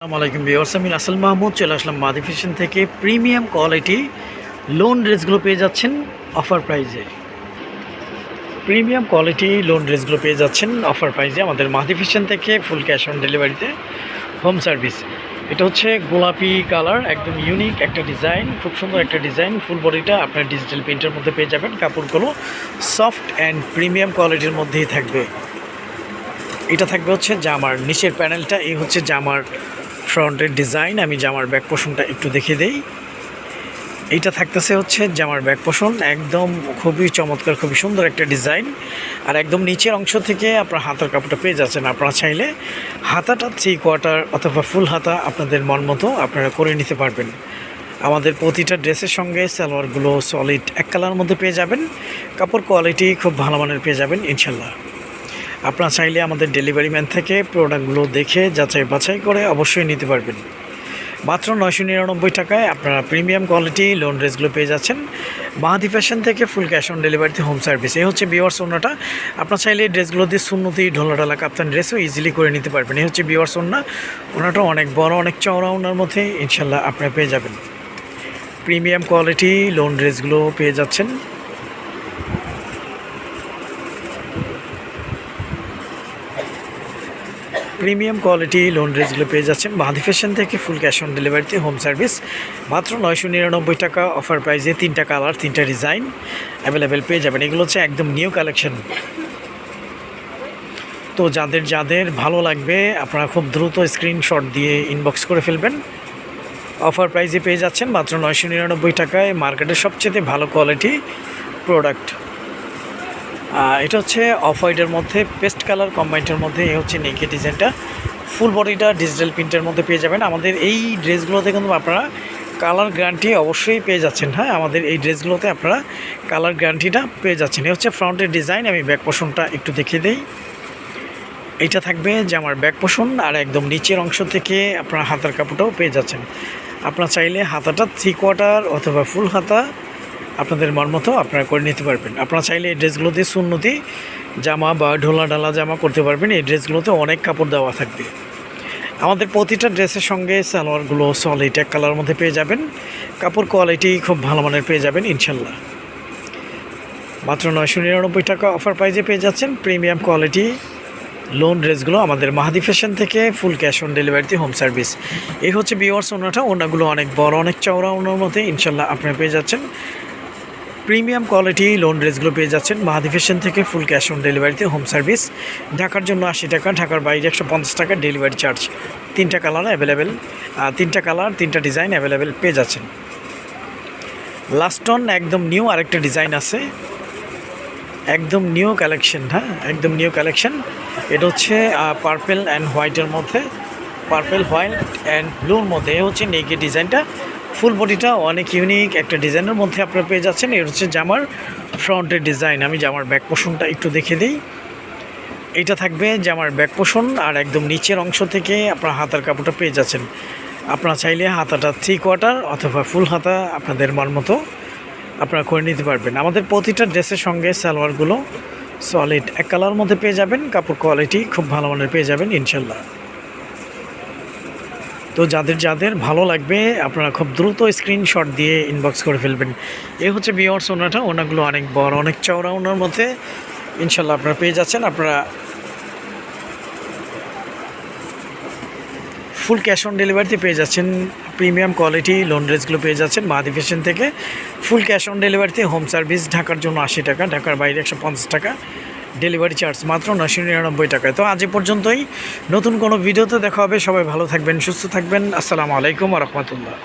আসসালামু আলাইকুম বিয়ার্স আমি রাসেল মাহমুদ, চলে আসলাম মাদি ফ্যাশন থেকে। প্রিমিয়াম কোয়ালিটি লোন ড্রেসগুলো পেয়ে যাচ্ছেন, অফার প্রাইজে। প্রিমিয়াম কোয়ালিটি লোন ড্রেসগুলো পেয়ে যাচ্ছেন, অফার প্রাইজে আমাদের মাদি ফ্যাশন থেকে ফুল ক্যাশ অন ডেলিভারিতে হোম সার্ভিস। এটা হচ্ছে গোলাপি কালার, একদম ইউনিক একটা ডিজাইন, খুব সুন্দর একটা ডিজাইন, ফুল বডিটা আপনার ডিজিটাল প্রিন্টের মধ্যে পেয়ে যাবেন, কাপড়গুলো সফট অ্যান্ড প্রিমিয়াম কোয়ালিটির মধ্যেই থাকবে। এটা থাকবে হচ্ছে জামার, নিচের প্যানেলটা, এই হচ্ছে জামার ফ্রন্টের ডিজাইন আমি জামার ব্যাক পোষণটা একটু দেখিয়ে দেই। এইটা থাকতেছে হচ্ছে জামার ব্যাক পোষণ একদম খুবই চমৎকার, খুবই সুন্দর একটা ডিজাইন আর একদম নিচের অংশ থেকে আপনার হাতার কাপড়টা পেয়ে যাচ্ছেন আপনারা চাইলে। হাতাটা থ্রি কোয়ার্টার অথবা ফুল হাতা আপনাদের মন মতো আপনারা করে নিতে পারবেন। আমাদের প্রতিটা ড্রেসের সঙ্গে সালোয়ারগুলো সলিড এক কালার মধ্যে পেয়ে যাবেন। কাপড় কোয়ালিটি খুব ভালো মানের পেয়ে যাবেন ইনশাল্লাহ আপনারা চাইলে আমাদের ডেলিভারি ম্যান থেকে প্রোডাক্টগুলো দেখে যাচাই বাছাই করে অবশ্যই নিতে পারবেন। মাত্র নয়শো নিরানব্বই টাকায় আপনারা প্রিমিয়াম কোয়ালিটি লোন ড্রেসগুলো পেয়ে যাচ্ছেন। মাহাদি ফ্যাশন থেকে ফুল ক্যাশ অন ডেলিভারিতে হোম সার্ভিস এই হচ্ছে বিওয়ার্স ওনাটা। আপনার চাইলে এই ড্রেসগুলো দিয়ে শূন্যতি ঢোলা ঢালা, কাপ্তান ড্রেসও ইজিলি করে নিতে পারবেন। এই হচ্ছে বিওয়ার্স ওনা। ওনাটা অনেক বড়, অনেক চওড়া ওনার মধ্যে ইনশাল্লাহ আপনারা পেয়ে যাবেন। প্রিমিয়াম কোয়ালিটি লোন ড্রেসগুলো পেয়ে যাচ্ছেন। প্রিমিয়াম কোয়ালিটি লোন ড্রেসগুলো পেয়ে যাচ্ছেন মাহাদি ফ্যাশন থেকে ফুল ক্যাশ অন ডেলিভারিতে, হোম সার্ভিস। মাত্র নয়শো নিরানব্বই টাকা, অফার প্রাইসে তিনটা কালার, তিনটা ডিজাইন অ্যাভেলেবেল পেয়ে যাবেন। এগুলো হচ্ছে একদম নিউ কালেকশন। তো যাদের যাদের ভালো লাগবে, আপনারা খুব দ্রুত স্ক্রিনশট দিয়ে ইনবক্স করে ফেলবেন। অফার প্রাইসে পেয়ে যাচ্ছেন মাত্র নয়শো নিরানব্বই টাকায় মার্কেটের সবচেয়ে ভালো কোয়ালিটি প্রোডাক্ট। এটা হচ্ছে অফ হোয়াইটের মধ্যে, পেস্ট কালার কম্বাইন্ডের মধ্যে এ হচ্ছে নেকে ডিজাইনটা। ফুল বডিটা ডিজিটাল প্রিন্টের মধ্যে পেয়ে যাবেন। আমাদের এই ড্রেসগুলোতে কিন্তু আপনারা কালার গ্যারান্টি অবশ্যই পেয়ে যাচ্ছেন হ্যাঁ? আমাদের এই ড্রেসগুলোতে আপনারা কালার গ্যারান্টিটা পেয়ে যাচ্ছেন। এ হচ্ছে ফ্রন্টের ডিজাইন, আমি ব্যাক পোষণটা একটু দেখিয়ে দিই। এটা থাকবে যে আমার ব্যাক পোষণ, আর একদম নিচের অংশ থেকে আপনার হাতার কাপড়টাও পেয়ে যাচ্ছেন। আপনারা চাইলে হাতাটা থ্রি কোয়ার্টার অথবা ফুল হাতা আপনাদের মন মতো আপনারা করে নিতে পারবেন। আপনারা চাইলে এই ড্রেসগুলোতে সুন্নতি জামা বা ঢোলা ডালা জামা করতে পারবেন। এই ড্রেসগুলোতে অনেক কাপড় দেওয়া থাকবে। আমাদের প্রতিটা ড্রেসের সঙ্গে সালোয়ারগুলো সলিড এক কালার মধ্যে পেয়ে যাবেন। কাপড় কোয়ালিটি খুব ভালো মানের পেয়ে যাবেন ইনশাল্লাহ মাত্র নয়শো নিরানব্বই টাকা অফার প্রাইজে পেয়ে যাচ্ছেন। প্রিমিয়াম কোয়ালিটি লোন ড্রেসগুলো আমাদের মাহাদি ফ্যাশন থেকে ফুল ক্যাশ অন ডেলিভারিতে হোম সার্ভিস এই হচ্ছে বিওয়ার্স ওনাটা। ওনাগুলো অনেক বড়, অনেক চওড়া, ওনার মধ্যে ইনশাল্লাহ আপনারা পেয়ে যাচ্ছেন। প্রিমিয়াম কোয়ালিটি লোন ড্রেসগুলো পেয়ে যাচ্ছেন মাহাদি ফ্যাশন থেকে ফুল ক্যাশ অন ডেলিভারিতে হোম সার্ভিস। ঢাকার জন্য আশি টাকা, ঢাকার বাইরে একশো পঞ্চাশ টাকা ডেলিভারি চার্জ। তিনটা কালার অ্যাভেলেবেল তিনটা কালার, তিনটা ডিজাইন অ্যাভেলেবেল পেয়ে যাচ্ছেন। লাস্টন একদম নিউ আরেকটা ডিজাইন আছে। একদম নিউ কালেকশন হ্যাঁ একদম নিউ কালেকশন। এটা হচ্ছে পার্পেল অ্যান্ড হোয়াইটের মধ্যে পার্পেল হোয়াইট অ্যান্ড ব্লুর মধ্যে। হচ্ছে নেকে ডিজাইনটা। ফুল বডিটা অনেক ইউনিক, একটা ডিজাইনের মধ্যে আপনারা পেয়ে যাচ্ছেন। এর হচ্ছে জামার ফ্রন্টের ডিজাইন। আমি জামার ব্যাক পোষণটা একটু দেখে দিই। এটা থাকবে জামার ব্যাক পোষণ আর একদম নিচের অংশ থেকে আপনার হাতার কাপড়টা পেয়ে যাচ্ছেন। আপনারা চাইলে হাতাটা থ্রি কোয়ার্টার অথবা ফুল হাতা আপনাদের মন মতো আপনারা করে নিতে পারবেন। আমাদের প্রতিটা ড্রেসের সঙ্গে সালোয়ারগুলো সলিড এক কালার মধ্যে পেয়ে যাবেন। কাপড় কোয়ালিটি খুব ভালো মানের পেয়ে যাবেন, ইনশাল্লাহ। তো যাদের যাদের ভালো লাগবে, আপনারা খুব দ্রুত স্ক্রিনশট দিয়ে ইনবক্স করে ফেলবেন। এ হচ্ছে বিয়ার্স ওনাটা, ওনাগুলো অনেক বড়, অনেক চওড়া ওনার মধ্যে। ইনশাল্লাহ আপনারা পেয়ে যাচ্ছেন, আপনারা ফুল ক্যাশ অন ডেলিভারিতে পেয়ে যাচ্ছেন। প্রিমিয়াম কোয়ালিটি লোন ড্রেসগুলো পেয়ে যাচ্ছেন মাহাদি ফ্যাশন থেকে। ফুল ক্যাশ অন ডেলিভারিতে হোম সার্ভিস ঢাকার জন্য আশি টাকা, ঢাকার বাইরে একশো পঞ্চাশ টাকা। ডেলিভারি চার্জ মাত্র নশো নিরানব্বই টাকায়। তো আজ পর্যন্তই। নতুন কোনো ভিডিওতে দেখা হবে। সবাই ভালো থাকবেন, সুস্থ থাকবেন। আসসালামু আলাইকুম রহমতুল্লাহ।